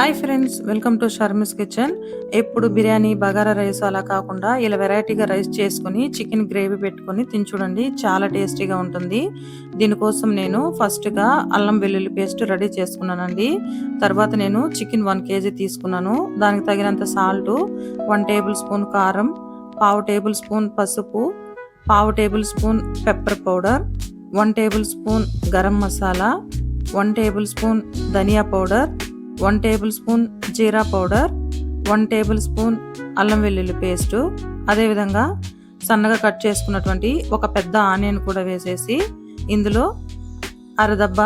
Hi friends welcome to Sharmi's kitchen. ఎప్పుడు biryani bagara rice అలా కాకుండా ఇలా వెరైటీగా రైస్ చేసుకుని చికెన్ గ్రేవీ పెట్టుకొని తిని చూడండి చాలా టేస్టీగా ఉంటుంది. దీనికోసం నేను ఫస్ట్గా అల్లం వెల్లుల్లి పేస్ట్ రెడీ చేసుకున్నానండి. తర్వాత నేను చికెన్ వన్ కేజీ తీసుకున్నాను. దానికి తగినంత సాల్ట్ వన్ టేబుల్ స్పూన్ కారం పావు టేబుల్ స్పూన్ పసుపు పావు tablespoon pepper powder one tablespoon garam masala one tablespoon ధనియా పౌడర్ వన్ టేబుల్ స్పూన్ జీరా పౌడర్ వన్ టేబుల్ స్పూన్ అల్లం వెల్లుల్లి పేస్టు. అదేవిధంగా సన్నగా కట్ చేసుకున్నటువంటి ఒక పెద్ద ఆనియన్ కూడా వేసేసి ఇందులో అరదబ్బ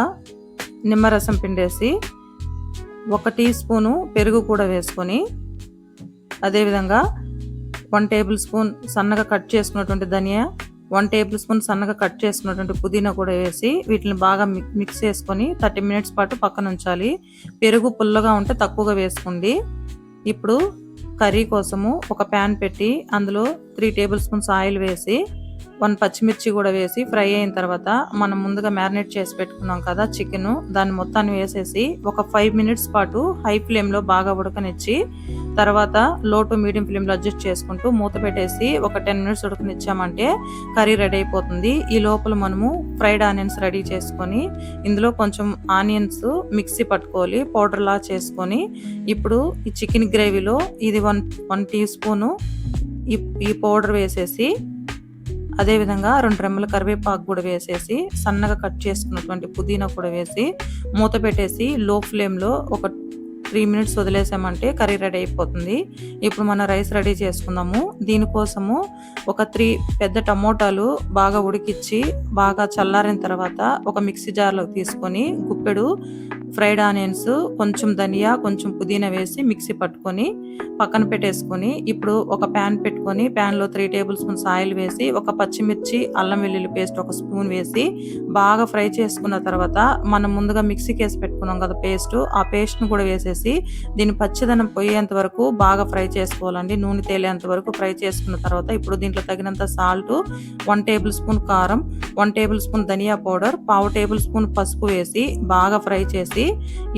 నిమ్మరసం పిండేసి ఒక టీ స్పూను పెరుగు కూడా వేసుకొని అదేవిధంగా వన్ టేబుల్ స్పూన్ సన్నగా కట్ చేసుకున్నటువంటి ధనియా వన్ టేబుల్ స్పూన్ సన్నగా కట్ చేసుకున్నటువంటి పుదీనా కూడా వేసి వీటిని బాగా మిక్స్ చేసుకొని థర్టీ మినిట్స్ పాటు పక్కన ఉంచాలి. పెరుగు పుల్లగా ఉంటే తక్కువగా వేసుకోండి. ఇప్పుడు కర్రీ కోసము ఒక ప్యాన్ పెట్టి అందులో త్రీ టేబుల్ స్పూన్స్ ఆయిల్ వేసి వన్ పచ్చిమిర్చి కూడా వేసి ఫ్రై అయిన తర్వాత మనం ముందుగా మ్యారినేట్ చేసి పెట్టుకున్నాం కదా చికెను దాన్ని మొత్తాన్ని వేసేసి ఒక ఫైవ్ మినిట్స్ పాటు హై ఫ్లేమ్లో బాగా ఉడకనిచ్చి తర్వాత లో టు మీడియం ఫ్లేమ్లో అడ్జస్ట్ చేసుకుంటూ మూత పెట్టేసి ఒక టెన్ మినిట్స్ ఉడకనిచ్చామంటే కర్రీ రెడీ అయిపోతుంది. ఈ లోపల మనము ఫ్రైడ్ ఆనియన్స్ రెడీ చేసుకొని ఇందులో కొంచెం ఆనియన్స్ మిక్సీ పట్టుకోవాలి పౌడర్లా చేసుకొని ఇప్పుడు ఈ చికెన్ గ్రేవీలో ఇది వన్ వన్ టీ స్పూను ఈ ఈ పౌడర్ వేసేసి అదేవిధంగా రెండు రెమ్మల కరివేపాకు కూడా వేసేసి సన్నగా కట్ చేసుకున్నటువంటి పుదీనా కూడా వేసి మూత పెట్టేసి లో ఫ్లేమ్లో ఒక త్రీ మినిట్స్ వదిలేసామంటే కర్రీ రెడీ అయిపోతుంది. ఇప్పుడు మన రైస్ రెడీ చేసుకుందాము. దీనికోసము ఒక త్రీ పెద్ద టమోటాలు బాగా ఉడికిచ్చి బాగా చల్లారిన తర్వాత ఒక మిక్సీ జార్లో తీసుకొని గుప్పెడు ఫ్రైడ్ ఆనియన్స్ కొంచెం ధనియా కొంచెం పుదీనా వేసి మిక్సీ పట్టుకొని పక్కన పెట్టేసుకొని ఇప్పుడు ఒక ప్యాన్ పెట్టుకొని ప్యాన్లో త్రీ టేబుల్ స్పూన్స్ ఆయిల్ వేసి ఒక పచ్చిమిర్చి అల్లం వెల్లుల్లి పేస్ట్ ఒక స్పూన్ వేసి బాగా ఫ్రై చేసుకున్న తర్వాత మనం ముందుగా మిక్సీకి వేసి పెట్టుకున్నాం కదా పేస్ట్ ఆ పేస్ట్ను కూడా వేసేసి దీని పచ్చదనం పోయేంత వరకు బాగా ఫ్రై చేసుకోవాలండి. నూనె తేలేంత వరకు ఫ్రై చేసుకున్న తర్వాత ఇప్పుడు దీంట్లో తగినంత సాల్ట్ వన్ టేబుల్ స్పూన్ కారం వన్ టేబుల్ స్పూన్ ధనియా పౌడర్ పావు టేబుల్ స్పూన్ పసుపు వేసి బాగా ఫ్రై చేసి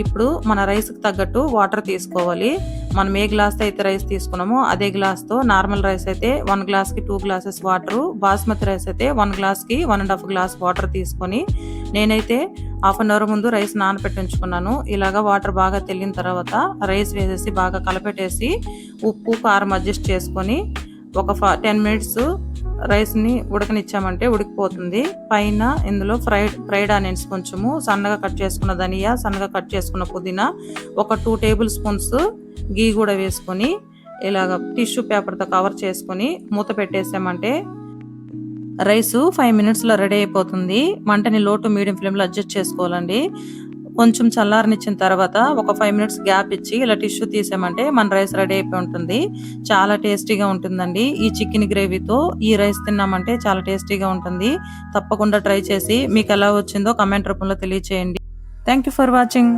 ఇప్పుడు మన రైస్కి తగ్గట్టు వాటర్ తీసుకోవాలి. మనం ఏ గ్లాస్తో అయితే రైస్ తీసుకున్నామో అదే గ్లాస్తో నార్మల్ రైస్ అయితే వన్ గ్లాస్కి two glasses water basmati rice అయితే వన్ గ్లాస్కి one and half glass water తీసుకొని నేనైతే హాఫ్ అన్ అవర్ ముందు రైస్ నానబెట్టి ఉంచుకున్నాను. ఇలాగా వాటర్ బాగా తెల్లిన తర్వాత రైస్ వేసేసి బాగా కలపెట్టేసి ఉప్పు కారం అడ్జస్ట్ చేసుకొని ఒక టెన్ మినిట్స్ రైస్ని ఉడకనిచ్చామంటే ఉడికిపోతుంది. పైన ఇందులో ఫ్రైడ్ ఫ్రైడ్ ఆనియన్స్ కొంచెము సన్నగా కట్ చేసుకున్న ధనియా సన్నగా కట్ చేసుకున్న పుదీనా ఒక టూ టేబుల్ స్పూన్స్ గీ కూడా వేసుకొని ఇలాగ టిష్యూ పేపర్తో కవర్ చేసుకొని మూత పెట్టేసామంటే రైస్ ఫైవ్ మినిట్స్లో రెడీ అయిపోతుంది. మంటని లో టు మీడియం ఫ్లేమ్లో అడ్జస్ట్ చేసుకోవాలండి. కొంచెం చల్లారనిచ్చిన తర్వాత ఒక ఫైవ్ మినిట్స్ గ్యాప్ ఇచ్చి ఇలా టిష్యూ తీసామంటే మన రైస్ రెడీ అయిపోయి ఉంటుంది. చాలా టేస్టీగా ఉంటుందండి. ఈ చికెన్ గ్రేవీతో ఈ రైస్ తిన్నామంటే చాలా టేస్టీగా ఉంటుంది. తప్పకుండా ట్రై చేసి మీకు ఎలా వచ్చిందో కమెంట్ రూపంలో తెలియచేయండి. Thank you for watching